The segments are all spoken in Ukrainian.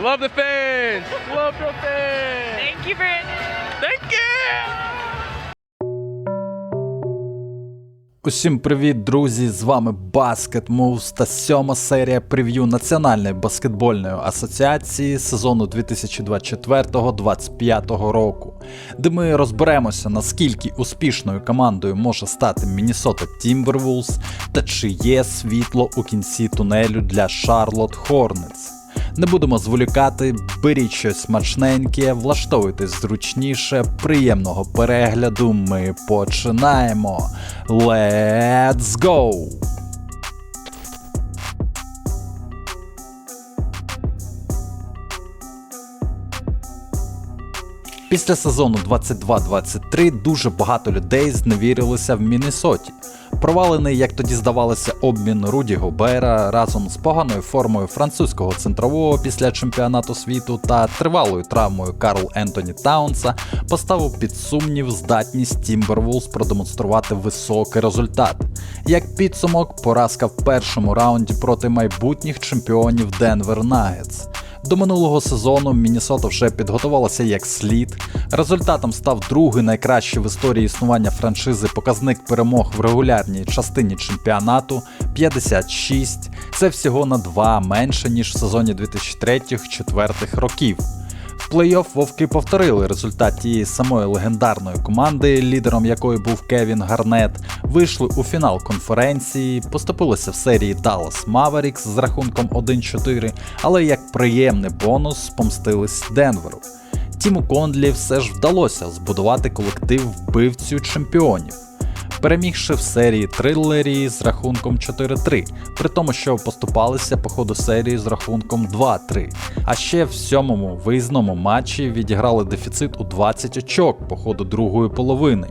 Love the fans. Love the fans. Thank you, Brandon. Thank you. Усім привіт, друзі! З вами Basket Moves та сьома серія прев'ю Національної баскетбольної асоціації сезону 2024-2025 року, де ми розберемося, наскільки успішною командою може стати Міннесота Timberwolves та чи є світло у кінці тунелю для Charlotte Hornets. Не будемо зволікати, беріть щось смачненьке, влаштовуйтесь зручніше, приємного перегляду. Ми починаємо. Let's go! Після сезону 22-23 дуже багато людей зневірилися в Міннесоті. Провалений, як тоді здавалося, обмін Руді Гобера разом з поганою формою французького центрового після чемпіонату світу та тривалою травмою Карл Ентоні Таунса поставив під сумнів здатність Тімбервулс продемонструвати високий результат. Як підсумок, поразка в першому раунді проти майбутніх чемпіонів Денвер Нагетс. До минулого сезону Міннесота вже підготувалася як слід. Результатом став другий найкращий в історії існування франшизи показник перемог в регулярній частині чемпіонату 56. Це всього на 2 менше ніж в сезоні 2003-2004 років. В плей-офф вовки повторили результат тієї самої легендарної команди, лідером якої був Кевін Гарнет, вийшли у фінал конференції, поступилися в серії Dallas Mavericks з рахунком 1-4, але як приємний бонус помстились Денверу. Тіму Кондлі все ж вдалося збудувати колектив вбивцю чемпіонів перемігши в серії трилері з рахунком 4-3, при тому, що поступалися по ходу серії з рахунком 2-3. А ще в сьомому виїзному матчі відіграли дефіцит у 20 очок по ходу другої половини.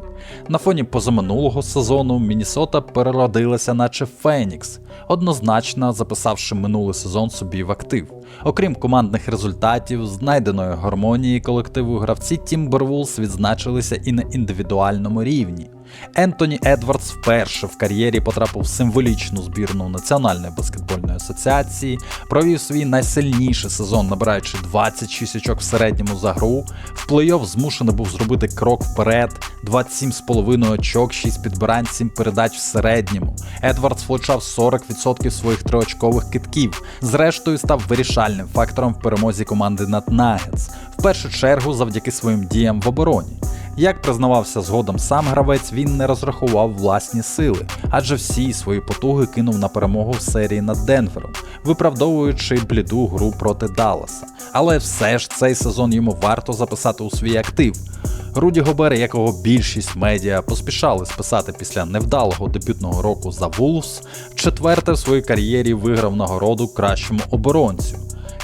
На фоні позаминулого сезону Міннесота переродилася, наче Фенікс, однозначно записавши минулий сезон собі в актив. Окрім командних результатів, знайденої гармонії колективу гравці Timberwolves відзначилися і на індивідуальному рівні. Ентоні Едвардс вперше в кар'єрі потрапив в символічну збірну Національної баскетбольної асоціації, провів свій найсильніший сезон, набираючи 26 очок в середньому за гру. В плей-офф змушений був зробити крок вперед, 27,5 очок, 6 підбирань, 7 передач в середньому. Едвардс влучав 40% своїх триочкових китків. Зрештою, став вирішальним фактором в перемозі команди над Нагетс, в першу чергу завдяки своїм діям в обороні. Як признавався згодом сам гравець, він не розрахував власні сили, адже всі свої потуги кинув на перемогу в серії над Денвером, виправдовуючи бліду гру проти Далласа. Але все ж цей сезон йому варто записати у свій актив. Руді Гобер, якого більшість медіа поспішали списати після невдалого дебютного року за Вулфс, вчетверте в своїй кар'єрі виграв нагороду кращому оборонцю.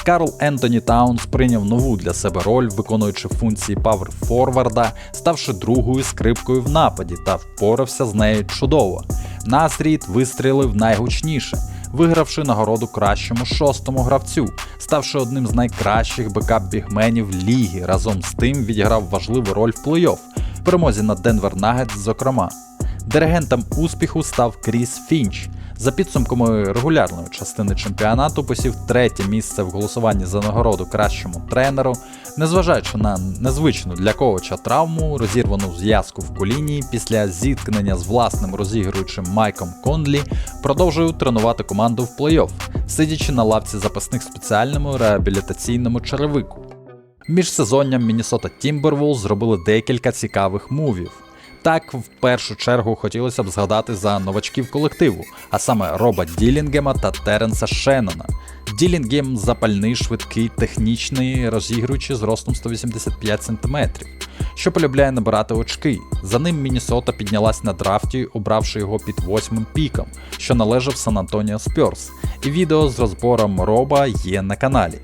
Карл Ентоні Таунс прийняв нову для себе роль, виконуючи функції павер форварда, ставши другою скрипкою в нападі та впорався з нею чудово. Настріт вистрілив найгучніше, вигравши нагороду кращому шостому гравцю, ставши одним з найкращих бекап-бігменів ліги. Разом з тим відіграв важливу роль в плей-офф, в перемозі над Денвер Нагетс, зокрема. Диригентом успіху став Кріс Фінч. За підсумками регулярної частини чемпіонату посів третє місце в голосуванні за нагороду кращому тренеру, незважаючи на незвичну для ковача травму, розірвану зв'язку в коліні після зіткнення з власним розігруючим Майком Конлі, продовжує тренувати команду в плей-офф, сидячи на лавці запасних спеціальному реабілітаційному черевику. Між сезонням Міннесота Timberwolves зробили декілька цікавих мувів. Так, в першу чергу хотілося б згадати за новачків колективу, а саме Роба Ділінгема та Теренса Шеннона. Ділінгем запальний, швидкий, технічний, розігруючи з ростом 185 см, що полюбляє набирати очки. За ним Міннесота піднялась на драфті, обравши його під восьмим піком, що належав Сан Антоніо Спьорс. І відео з розбором Роба є на каналі.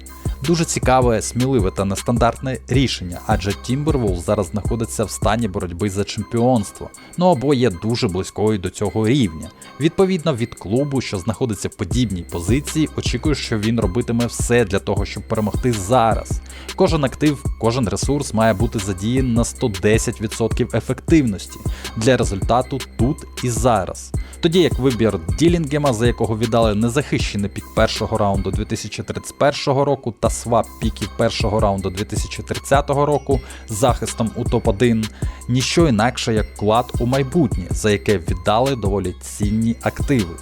Дуже цікаве, сміливе та нестандартне рішення, адже Timberwolves зараз знаходиться в стані боротьби за чемпіонство, ну або є дуже близькою до цього рівня. Відповідно від клубу, що знаходиться в подібній позиції, очікую, що він робитиме все для того, щоб перемогти зараз. Кожен актив, кожен ресурс має бути задіян на 110% ефективності для результату тут і зараз. Тоді як вибір Ділінгема, за якого віддали незахищений пік першого раунду 2031 року, та свап піків першого раунду 2030 року з захистом у топ-1, ніщо інакше як вклад у майбутнє, за яке віддали доволі цінні активи.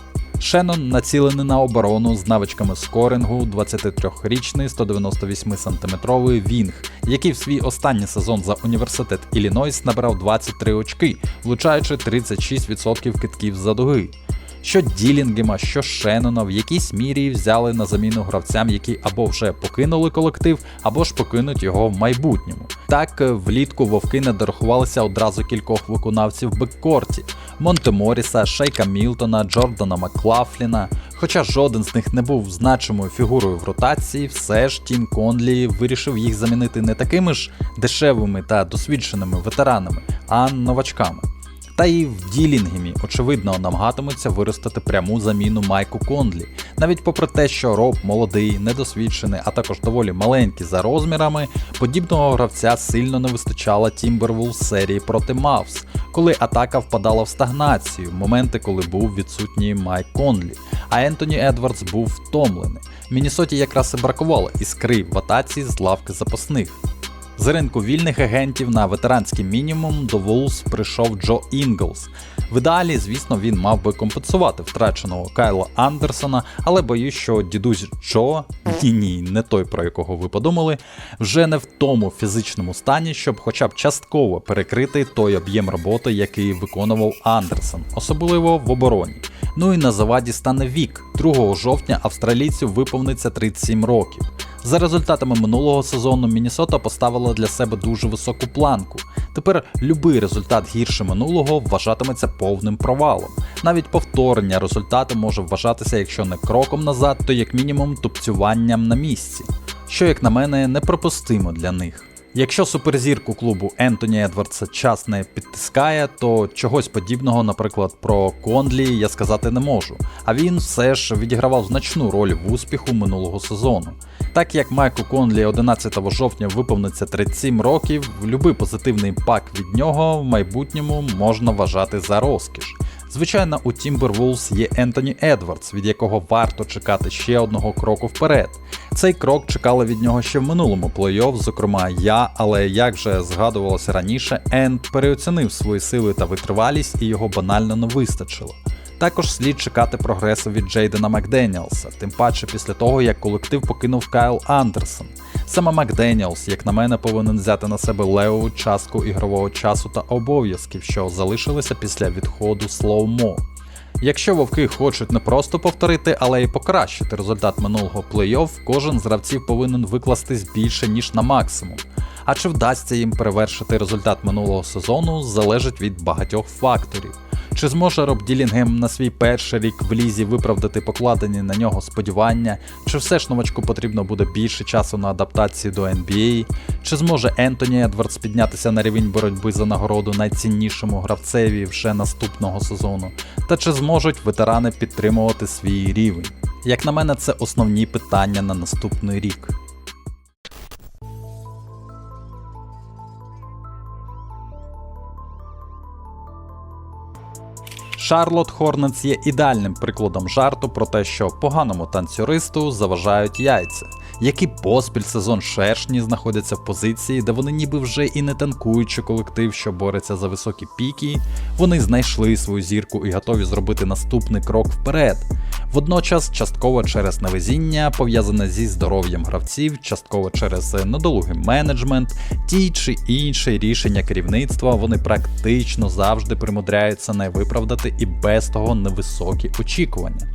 Шеннон націлений на оборону з навичками скорингу 23-річний 198 сантиметровий Вінг, який в свій останній сезон за університет Іллінойс набрав 23 очки, влучаючи 36% китків за дуги. Що Ділінгема, що Шеннона в якійсь мірі взяли на заміну гравцям, які або вже покинули колектив, або ж покинуть його в майбутньому. Так, е, влітку вовки не дорахувалися одразу кількох виконавців в беккорті: Монте Моріса, Шейка Мілтона, Джордана Маклафліна. Хоча жоден з них не був значимою фігурою в ротації, все ж Тім Конлі вирішив їх замінити не такими ж дешевими та досвідченими ветеранами, а новачками. Та і в Ділінгемі, очевидно, намагатимуться виростити пряму заміну Майку Кондлі. Навіть попри те, що Роб молодий, недосвідчений, а також доволі маленький за розмірами, подібного гравця сильно не вистачало Тімбервулс серії проти Мавс, коли атака впадала в стагнацію, моменти, коли був відсутній Майк Конлі, а Ентоні Едвардс був втомлений. Мінісоті якраз і бракувало іскри в атаці з лавки запасних. З ринку вільних агентів на ветеранський мінімум до Вулс прийшов Джо Інглс. В ідеалі, звісно, він мав би компенсувати втраченого Кайла Андерсона, але боюсь, що дідусь Джо, ні ні, не той, про якого ви подумали, вже не в тому фізичному стані, щоб хоча б частково перекрити той об'єм роботи, який виконував Андерсон, особливо в обороні. Ну і на заваді стане вік. 2 жовтня австралійцю виповниться 37 років. За результатами минулого сезону Міннесота поставила для себе дуже високу планку. Тепер будь-який результат гірше минулого вважатиметься повним провалом. Навіть повторення результату може вважатися, якщо не кроком назад, то як мінімум тупцюванням на місці, що, як на мене, неприпустимо для них. Якщо суперзірку клубу Ентоні Едвардса час не підтискає, то чогось подібного, наприклад, про Кондлі я сказати не можу. А він все ж відігравав значну роль в успіху минулого сезону. Так як Майку Конлі 11 жовтня виповниться 37 років, любий позитивний пак від нього в майбутньому можна вважати за розкіш. Звичайно, у Timberwolves є Ентоні Едвардс, від якого варто чекати ще одного кроку вперед. Цей крок чекали від нього ще в минулому плей-офф, зокрема я, але як вже згадувалося раніше, Енд переоцінив свої сили та витривалість і його банально не вистачило. Також слід чекати прогресу від Джейдена Макденіелса, тим паче після того, як колектив покинув Кайл Андерсон. Саме Макденіелс, як на мене, повинен взяти на себе левову частку ігрового часу та обов'язків, що залишилися після відходу Слоумо. Якщо вовки хочуть не просто повторити, але й покращити результат минулого плей-офф, кожен з гравців повинен викластись більше ніж на максимум. А чи вдасться їм перевершити результат минулого сезону, залежить від багатьох факторів. Чи зможе Роб Ділінгем на свій перший рік в лізі виправдати покладені на нього сподівання, чи все ж новачку потрібно буде більше часу на адаптацію до NBA, чи зможе Ентоні Едвардс піднятися на рівень боротьби за нагороду найціннішому гравцеві вже наступного сезону, та чи зможуть ветерани підтримувати свій рівень? Як на мене, це основні питання на наступний рік. Шарлот Хорнец є ідеальним прикладом жарту про те, що поганому танцюристу заважають яйця. Які поспіль сезон шершні знаходяться в позиції, де вони ніби вже і не танкуючи колектив, що бореться за високі піки, вони знайшли свою зірку і готові зробити наступний крок вперед. Водночас, частково через невезіння, пов'язане зі здоров'ям гравців, частково через недолугий менеджмент, ті чи інші рішення керівництва, вони практично завжди примудряються не виправдати і без того невисокі очікування.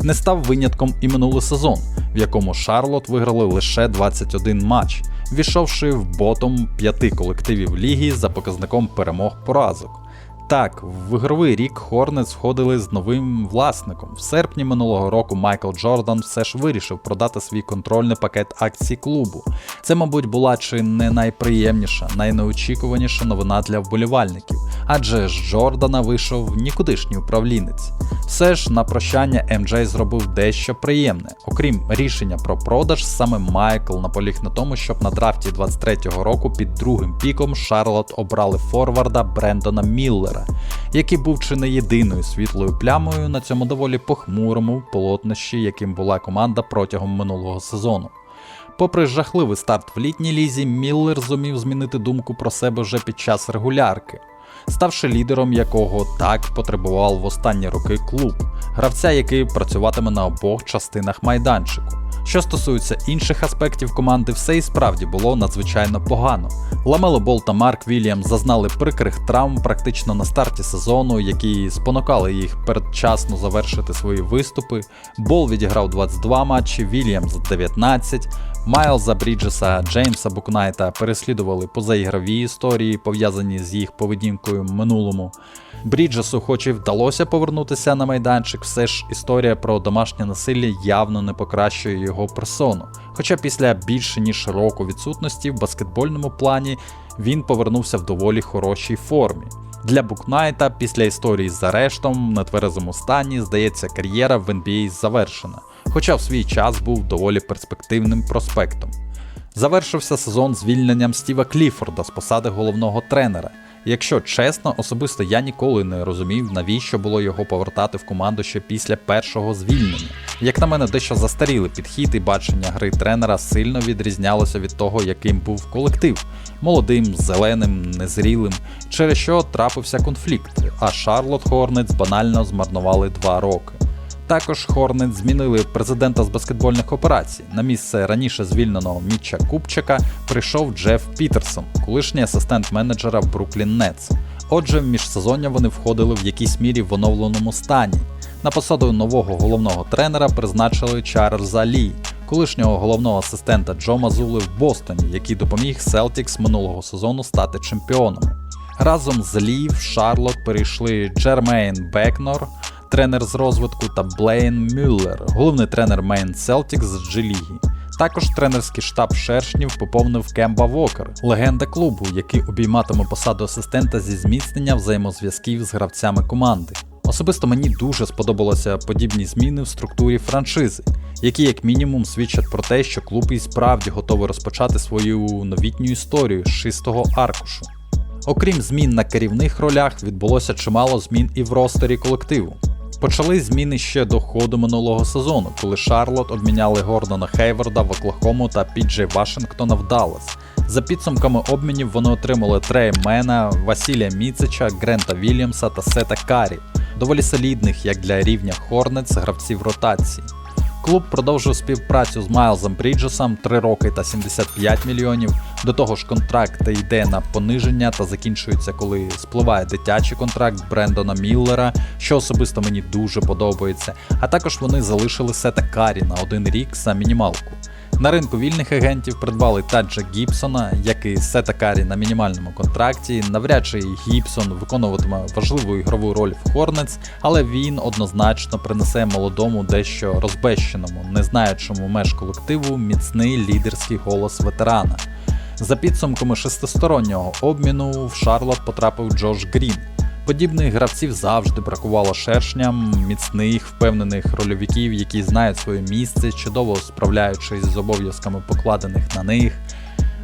Не став винятком і минулий сезон, в якому Шарлот виграли лише 21 матч, війшовши в ботом п'яти колективів ліги за показником перемог поразок. Так, в ігровий рік Хорнетс входили з новим власником. В серпні минулого року Майкл Джордан все ж вирішив продати свій контрольний пакет акцій клубу. Це, мабуть, була чи не найприємніша, найнеочікуваніша новина для вболівальників, адже з Джордана вийшов нікудишній управлінець. Все ж на прощання МД зробив дещо приємне. Окрім рішення про продаж, саме Майкл наполіг на тому, щоб на драфті 23-го року під другим піком Шарлот обрали форварда Брендона Міллера, який був чи не єдиною світлою плямою на цьому доволі похмурому полотнищі, яким була команда протягом минулого сезону. Попри жахливий старт в літній лізі, Міллер зумів змінити думку про себе вже під час регулярки, ставши лідером якого так потребував в останні роки клуб, гравця, який працюватиме на обох частинах майданчику. Що стосується інших аспектів команди, все і справді було надзвичайно погано. Ламело Бол та Марк Вільямс зазнали прикрих травм практично на старті сезону, які спонукали їх передчасно завершити свої виступи. Бол відіграв 22 матчі, Вільямс 19. Майлза Бріджеса, Джеймса Букнайта переслідували позаігрові історії, пов'язані з їх поведінкою в минулому. Бріджесу, хоч і вдалося повернутися на майданчик, все ж історія про домашнє насилля явно не покращує його персону. Хоча після більше ніж року відсутності в баскетбольному плані він повернувся в доволі хорошій формі. Для Букнайта після історії з арештом в нетверезому стані, здається, кар'єра в NBA завершена, хоча в свій час був доволі перспективним проспектом. Завершився сезон звільненням Стіва Кліфорда з посади головного тренера. Якщо чесно, особисто я ніколи не розумів, навіщо було його повертати в команду ще після першого звільнення. Як на мене, дещо застарілий підхід і бачення гри тренера сильно відрізнялося від того, яким був колектив молодим, зеленим, незрілим, через що трапився конфлікт, а Шарлот Хорнетс банально змарнували два роки. Також Хорнет змінили президента з баскетбольних операцій. На місце раніше звільненого Мітча Купчака прийшов Джеф Пітерсон, колишній асистент менеджера Бруклін Нетс. Отже, в міжсезоння вони входили в якійсь мірі в оновленому стані. На посаду нового головного тренера призначили Чарльза Лі, колишнього головного асистента Джо Мазули в Бостоні, який допоміг Селтікс минулого сезону стати чемпіоном. Разом з Лі в Шарлот перейшли Джермейн Бекнор, тренер з розвитку, та Блейн Мюллер, головний тренер Мейн Селтікс з G-ліги. Також тренерський штаб шершнів поповнив Кемба Вокер, легенда клубу, який обійматиме посаду асистента зі зміцнення взаємозв'язків з гравцями команди. Особисто мені дуже сподобалися подібні зміни в структурі франшизи, які як мінімум свідчать про те, що клуб і справді готовий розпочати свою новітню історію з чистого аркушу. Окрім змін на керівних ролях, відбулося чимало змін і в ростері колективу. Почали зміни ще до ходу минулого сезону, коли Шарлот обміняли Гордона Хейварда в Оклахому та Піджей Вашингтона в Даллас. За підсумками обмінів вони отримали Трея Мена, Васілія Міцича, Грента Вільямса та Сета Карі, доволі солідних як для рівня Хорнець, гравців ротації. Клуб продовжив співпрацю з Майлзом Бріджесом 3 роки та 75 мільйонів. До того ж, контракт йде на пониження та закінчується, коли спливає дитячий контракт Брендона Міллера, що особисто мені дуже подобається. А також вони залишили Сета Карі на один рік за мінімалку. На ринку вільних агентів придбали Таджа Гібсона, як і Сета Карі на мінімальному контракті. Навряд чи Гібсон виконуватиме важливу ігрову роль в Хорнетс, але він однозначно принесе молодому дещо розбещеному, не знаючому меж колективу міцний лідерський голос ветерана. За підсумками шестистороннього обміну в Шарлот потрапив Джош Грін. Подібних гравців завжди бракувало шершням, міцних, впевнених рольовиків, які знають своє місце, чудово справляючись з обов'язками покладених на них.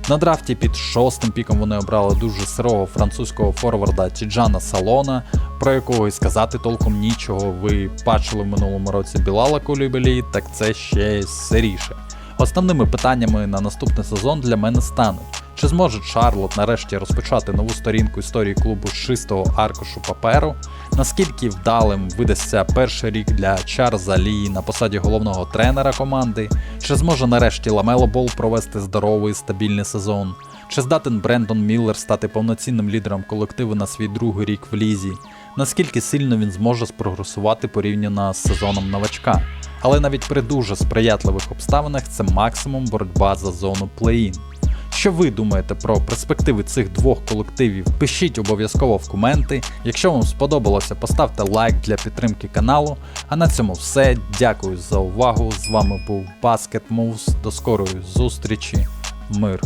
На драфті під шостим піком вони обрали дуже сирого французького форварда Тіджана Салона, про якого і сказати толком нічого. Ви бачили в минулому році Білала Кулібелі, так це ще сиріше. Основними питаннями на наступний сезон для мене стануть. Чи зможе Шарлот нарешті розпочати нову сторінку історії клубу з чистого аркушу паперу? Наскільки вдалим видасться перший рік для Чарльза Лі на посаді головного тренера команди? Чи зможе нарешті Ламело Бол провести здоровий стабільний сезон? Чи здатен Брендон Міллер стати повноцінним лідером колективу на свій другий рік в лізі? Наскільки сильно він зможе спрогресувати порівняно з сезоном новачка? Але навіть при дуже сприятливих обставинах це максимум боротьба за зону плей-ін. Що ви думаєте про перспективи цих двох колективів? Пишіть обов'язково в коменти. Якщо вам сподобалося, поставте лайк для підтримки каналу. А на цьому все. Дякую за увагу. З вами був Basket Moves. До скорої зустрічі. Мир.